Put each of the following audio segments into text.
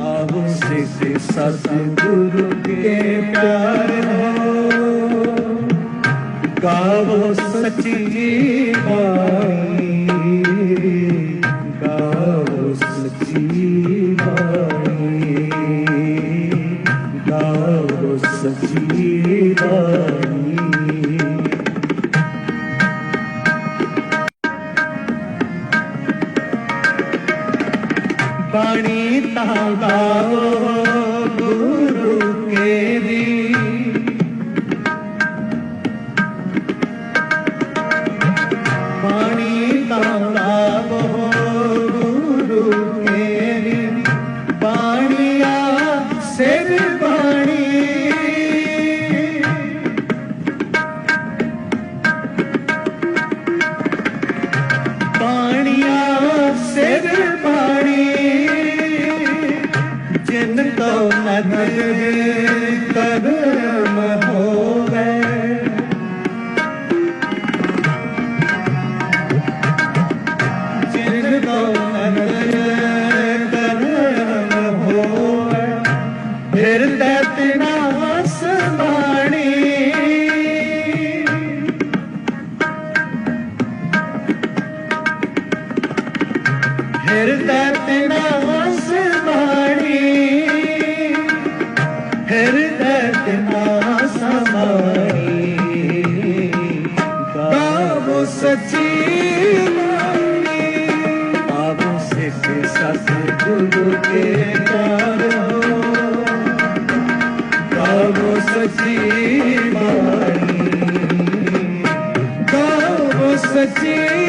ਆਵੋ ਸਿੱਖ ਸਤਿਗੁਰੂ ਕੇ ਪਿਆਰ ਹੋ ਗਾਵੋ ਸੱਚੀ ਬਾਣੀ। ਗਾਵੋ ਸੱਚੀ ਬਾਣੀ। ਬਾਣੀ ਤਾਂ ਗੁਰੂ ਕੇ ਦੀ ਜਿਨ ਕੋ ਨਦਰ ਕਰਮ ਹੋਵੇ। ਜਿਨ ਕੋ ਨਦਰ ਕਰਮ ਹੋਵੇ। ਫਿਰ ਤੇ ਤਿਨਾ ਵਸਬਾਣੀ ਹਿਰਦੈ ਤਿਨਾ ਗਾਵੋ ਸਚੀ ਬਾਣੀ ਆਵੋ ਸਿੱਖ ਸਤ ਗੁਰੂ ਕੇ ਪਿਆਰ ਹੋ ਗਾਵੋ ਸਚੀ ਬਾਣੀ ਗਾਵੋ ਸਚੀ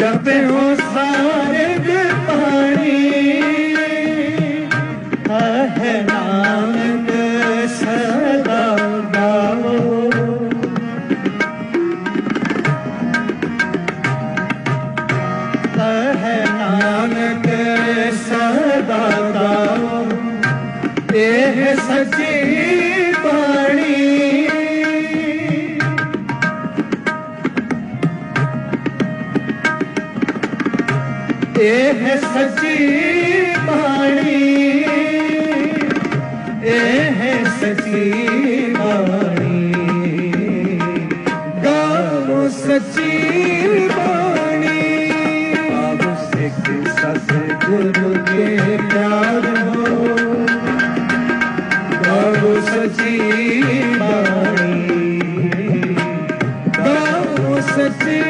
ਜਪੇ ਹੋ ਸਾਰੇ ਦੇ ਪਾਣੀ ਹੈ ਨਾਨਕ ਸਦਾ ਗਾਵੋ ਹੈ ਨਾਨਕ ਸਦਾ ਗਾਓ ਇਹ ਸੱਚੀ ਇਹ ਸੱਚੀ ਬਾਣੀ। ਇਹ ਸੱਚੀ ਬਾਣੀ। ਗਾਵੋ ਸੱਚੀ ਬਾਣੀ। ਆਵੋ ਸਿੱਖ ਸਤ ਗੁਰੂ ਕੇ ਪਿਆਰ ਹੋ। ਗਾਵੋ ਸੱਚੀ ਬਾਣੀ। ਗਾਵੋ ਸੱਚੀ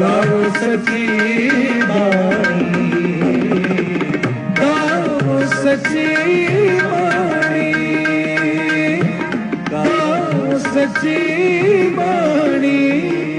ਗਾਵੋ ਸੱਚੀ ਬਾਣੀ ਗਾਵੋ ਸੱਚੀ ਬਾਣੀ ਗਾਵੋ ਸੱਚੀ ਬਾਣੀ